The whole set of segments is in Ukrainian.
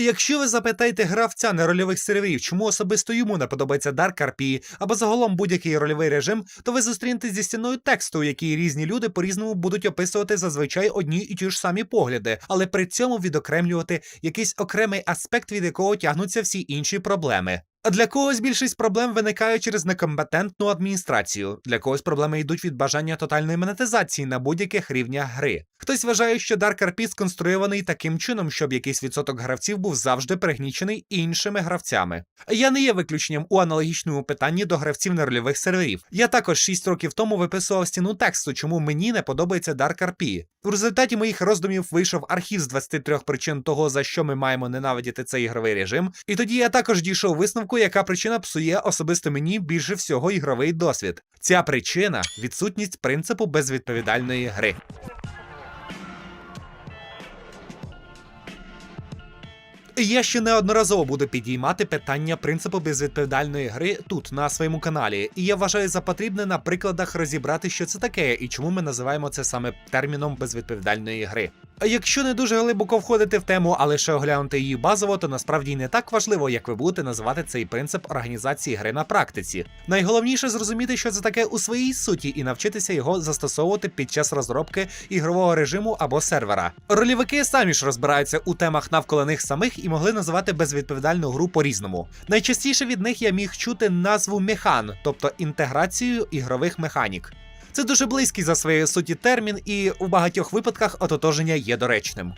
Якщо ви запитаєте гравця нерольових серверів, чому особисто йому не подобається Dark RP або загалом будь-який рольовий режим, то ви зустрінетесь зі стіною тексту, у якій різні люди по-різному будуть описувати зазвичай одні і ті ж самі погляди, але при цьому відокремлювати якийсь окремий аспект, від якого тягнуться всі інші проблеми. Для когось більшість проблем виникає через некомпетентну адміністрацію. Для когось проблеми йдуть від бажання тотальної монетизації на будь-яких рівнях гри. Хтось вважає, що Dark RP сконструйований таким чином, щоб якийсь відсоток гравців був завжди пригнічений іншими гравцями. Я не є виключенням у аналогічному питанні до гравців нерольових серверів. Я також 6 років тому виписував стіну тексту, чому мені не подобається Dark RP. В результаті моїх роздумів вийшов архів з 23 причин того, за що ми маємо ненавидіти цей ігровий режим. І тоді я також дійшов висновку, яка причина псує особисто мені більше всього ігровий досвід. Ця причина відсутність принципу безвідповідальної гри. Я ще неодноразово буду підіймати питання принципу безвідповідальної гри тут на своєму каналі, і я вважаю за потрібне на прикладах розібрати, що це таке і чому ми називаємо це саме терміном безвідповідальної гри. Якщо не дуже глибоко входити в тему, а лише оглянути її базово, то насправді не так важливо, як ви будете називати цей принцип організації гри на практиці. Найголовніше зрозуміти, що це таке у своїй суті, і навчитися його застосовувати під час розробки ігрового режиму або сервера. Рольовики самі ж розбираються у темах навколо них самих і могли називати безвідповідальну гру по-різному. Найчастіше від них я міг чути назву механ, тобто інтеграцію ігрових механік. Це дуже близький за своєю суті термін, і у багатьох випадках ототоження є доречним.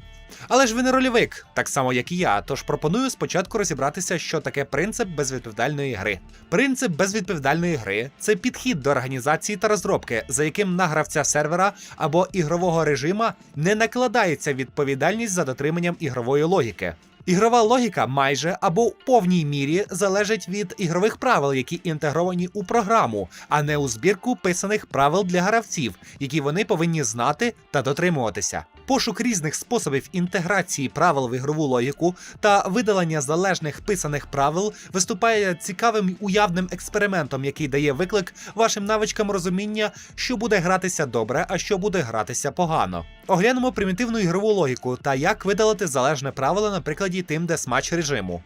Але ж ви не рольовик, так само як і я, тож пропоную спочатку розібратися, що таке принцип безвідповідальної гри. Принцип безвідповідальної гри це підхід до організації та розробки, за яким на гравця сервера або ігрового режима не накладається відповідальність за дотриманням ігрової логіки. Ігрова логіка майже або в повній мірі залежить від ігрових правил, які інтегровані у програму, а не у збірку писаних правил для гравців, які вони повинні знати та дотримуватися. Пошук різних способів інтеграції правил в ігрову логіку та видалення залежних писаних правил виступає цікавим уявним експериментом, який дає виклик вашим навичкам розуміння, що буде гратися добре, а що буде гратися погано. Оглянемо примітивну ігрову логіку та як видалити залежне правило на прикладі тим десматч режиму.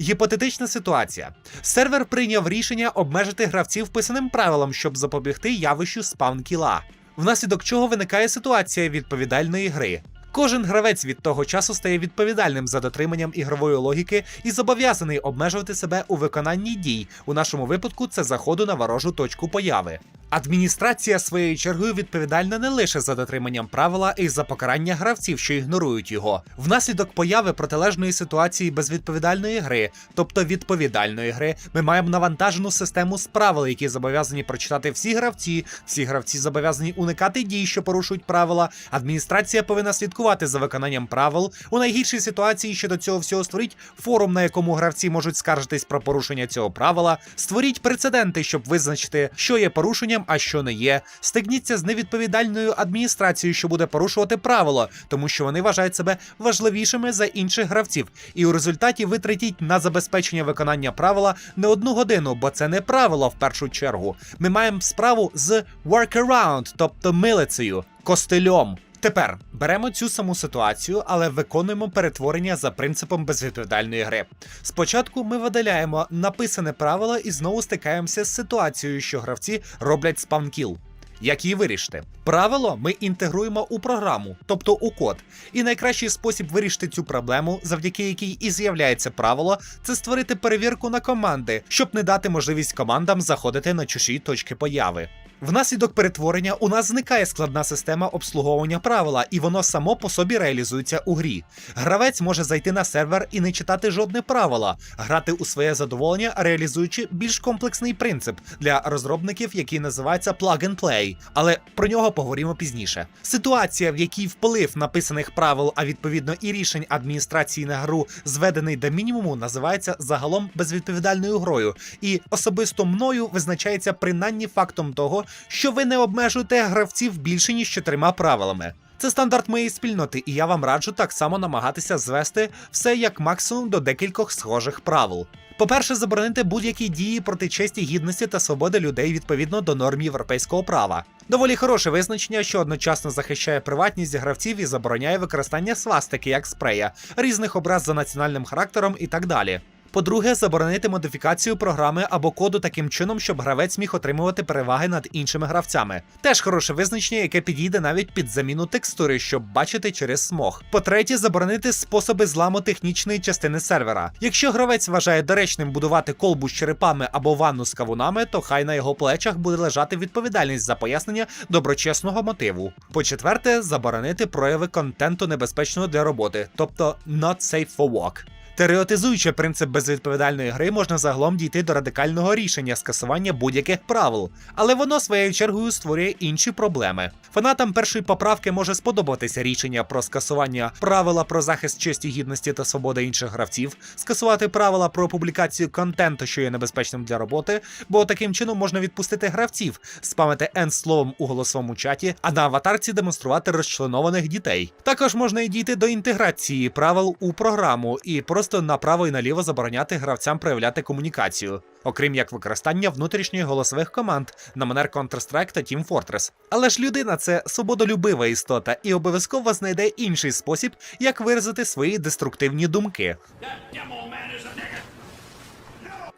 Гіпотетична ситуація. Сервер прийняв рішення обмежити гравців писаним правилом, щоб запобігти явищу спаун-кіла, внаслідок чого виникає ситуація відповідальної гри. Кожен гравець від того часу стає відповідальним за дотриманням ігрової логіки і зобов'язаний обмежувати себе у виконанні дій. У нашому випадку це заходу на ворожу точку появи. Адміністрація своєю чергою відповідальна не лише за дотриманням правила і за покарання гравців, що ігнорують його. Внаслідок появи протилежної ситуації безвідповідальної гри, тобто відповідальної гри, ми маємо навантажену систему з правил, які зобов'язані прочитати всі гравці. Всі гравці зобов'язані уникати дій, що порушують правила. Адміністрація повинна слідкувати за виконанням правил. У найгіршій ситуації щодо цього всього створіть форум, на якому гравці можуть скаржитись про порушення цього правила. Створіть прецеденти, щоб визначити, що є порушенням, а що не є. Стигніться з невідповідальною адміністрацією, що буде порушувати правила, тому що вони вважають себе важливішими за інших гравців. І у результаті витратіть на забезпечення виконання правила не одну годину, бо це не правило в першу чергу. Ми маємо справу з workaround, тобто милицею, костильом. Тепер беремо цю саму ситуацію, але виконуємо перетворення за принципом безвідповідальної гри. Спочатку ми видаляємо написане правило і знову стикаємося з ситуацією, що гравці роблять спамкіл. Як її вирішити? Правило ми інтегруємо у програму, тобто у код. І найкращий спосіб вирішити цю проблему, завдяки якій і з'являється правило, це створити перевірку на команди, щоб не дати можливість командам заходити на чужі точки появи. Внаслідок перетворення у нас зникає складна система обслуговування правила, і воно само по собі реалізується у грі. Гравець може зайти на сервер і не читати жодне правила, грати у своє задоволення, реалізуючи більш комплексний принцип для розробників, який називається Plug and Play. Але про нього поговоримо пізніше. Ситуація, в якій вплив написаних правил, а відповідно і рішень адміністрації на гру зведений до мінімуму, називається загалом безвідповідальною грою, і особисто мною визначається принаймні фактом того, що ви не обмежуєте гравців більше ніж чотирма правилами. Це стандарт моєї спільноти, і я вам раджу так само намагатися звести все як максимум до декількох схожих правил. По-перше, заборонити будь-які дії проти честі, гідності та свободи людей відповідно до норм європейського права. Доволі хороше визначення, що одночасно захищає приватність гравців і забороняє використання свастики як спрея, різних образ за національним характером і так далі. По-друге, заборонити модифікацію програми або коду таким чином, щоб гравець міг отримувати переваги над іншими гравцями. Теж хороше визначення, яке підійде навіть під заміну текстури, щоб бачити через смог. По-третє, заборонити способи зламу технічної частини сервера. Якщо гравець вважає доречним будувати колбу з черепами або ванну з кавунами, то хай на його плечах буде лежати відповідальність за пояснення доброчесного мотиву. По-четверте, заборонити прояви контенту небезпечного для роботи, тобто not safe for work. Теоретизуючи принцип безвідповідальної гри, можна загалом дійти до радикального рішення скасування будь-яких правил, але воно своєю чергою створює інші проблеми. Фанатам першої поправки може сподобатися рішення про скасування правила про захист честі гідності та свободи інших гравців, скасувати правила про публікацію контенту, що є небезпечним для роботи, бо таким чином можна відпустити гравців, спамити N словом у голосовому чаті, а на аватарці демонструвати розчленованих дітей. Також можна і дійти до інтеграції правил у програму і просто направо і наліво забороняти гравцям проявляти комунікацію, окрім як використання внутрішніх голосових команд на манер Counter-Strike та Team Fortress. Але ж людина це свободолюбива істота і обов'язково знайде інший спосіб, як виразити свої деструктивні думки.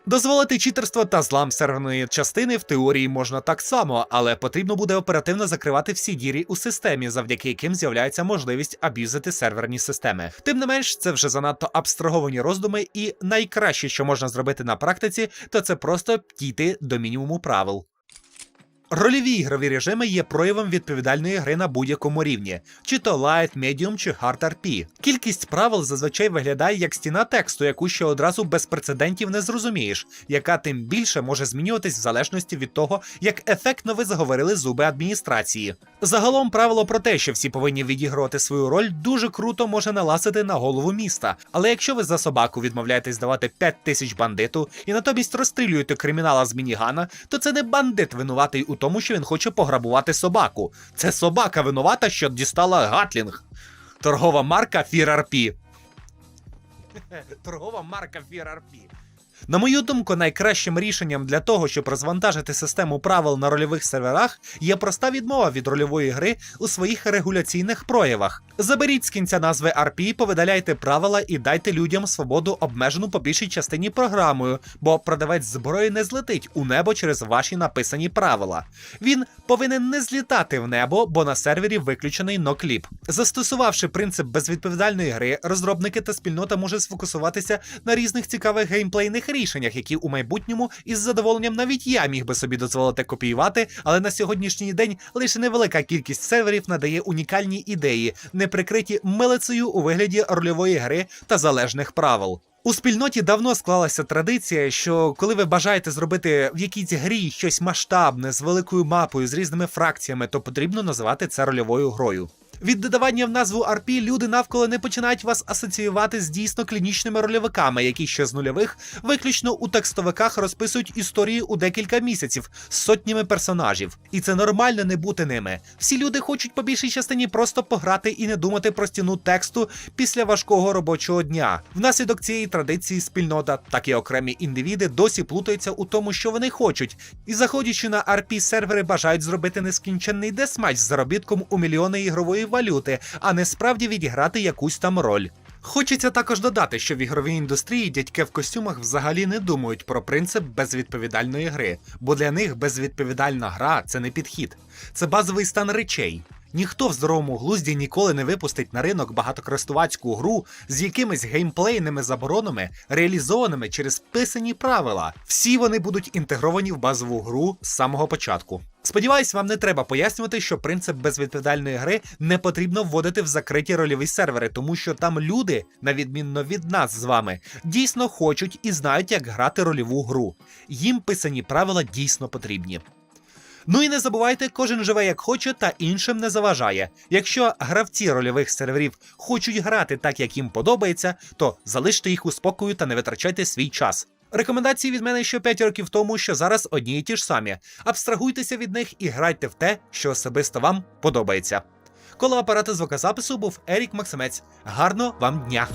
Дозволити читерство та злам серверної частини в теорії можна так само, але потрібно буде оперативно закривати всі дірі у системі, завдяки яким з'являється можливість аб'юзити серверні системи. Тим не менш, це вже занадто абстраговані роздуми, і найкраще, що можна зробити на практиці, то це просто дійти до мінімуму правил. Рольові ігрові режими є проявом відповідальної гри на будь-якому рівні, чи то Light, Medium, чи Hard RP. Кількість правил зазвичай виглядає як стіна тексту, яку ще одразу без прецедентів не зрозумієш, яка тим більше може змінюватись в залежності від того, як ефектно ви заговорили зуби адміністрації. Загалом правило про те, що всі повинні відігрувати свою роль, дуже круто може наласити на голову міста. Але якщо ви за собаку відмовляєтесь давати 5 тисяч бандиту і натомість розстрілюєте кримінала з мінігана, то це не бандит винуватий у тому, що він хоче пограбувати собаку. Це собака винувата, що дістала Гатлінг. Торгова марка FearRP. Торгова марка FearRP. На мою думку, найкращим рішенням для того, щоб розвантажити систему правил на рольових серверах, є проста відмова від рольової гри у своїх регуляційних проявах. Заберіть з кінця назви RP, повидаляйте правила і дайте людям свободу обмежену по більшій частині програмою, бо продавець зброї не злетить у небо через ваші написані правила. Він повинен не злітати в небо, бо на сервері виключений нокліп. Застосувавши принцип безвідповідальної гри, розробники та спільнота можуть сфокусуватися на різних цікавих геймплейних рішеннях, які у майбутньому із задоволенням навіть я міг би собі дозволити копіювати, але на сьогоднішній день лише невелика кількість серверів надає унікальні ідеї, не прикриті милицею у вигляді рольової гри та залежних правил. У спільноті давно склалася традиція, що коли ви бажаєте зробити в якійсь грі щось масштабне з великою мапою, з різними фракціями, то потрібно називати це рольовою грою. Від додавання в назву RP люди навколо не починають вас асоціювати з дійсно клінічними рольовиками, які ще з нульових виключно у текстовиках розписують історії у декілька місяців з сотнями персонажів. І це нормально не бути ними. Всі люди хочуть по більшій частині просто пограти і не думати про стіну тексту після важкого робочого дня. Внаслідок цієї традиції спільнота, так і окремі індивіди досі плутаються у тому, що вони хочуть, і заходячи на RP сервери, бажають зробити нескінченний десматч з заробітком у мільйони ігрової валюти, а не справді відіграти якусь там роль. Хочеться також додати, що в ігровій індустрії дядьки в костюмах взагалі не думають про принцип безвідповідальної гри, бо для них безвідповідальна гра це не підхід, це базовий стан речей. Ніхто в здоровому глузді ніколи не випустить на ринок багатокористувацьку гру з якимись геймплейними заборонами, реалізованими через писані правила. Всі вони будуть інтегровані в базову гру з самого початку. Сподіваюсь, вам не треба пояснювати, що принцип безвідповідальної гри не потрібно вводити в закриті рольові сервери, тому що там люди, на відмінно від нас з вами, дійсно хочуть і знають, як грати рольову гру. Їм писані правила дійсно потрібні. Ну і не забувайте, кожен живе як хоче та іншим не заважає. Якщо гравці рольових серверів хочуть грати так, як їм подобається, то залиште їх у спокою та не витрачайте свій час. Рекомендації від мене ще 5 років тому, що зараз одні й ті ж самі. Абстрагуйтеся від них і грайте в те, що особисто вам подобається. Коло апарата звукозапису був Ерік Максимець. Гарного вам дня!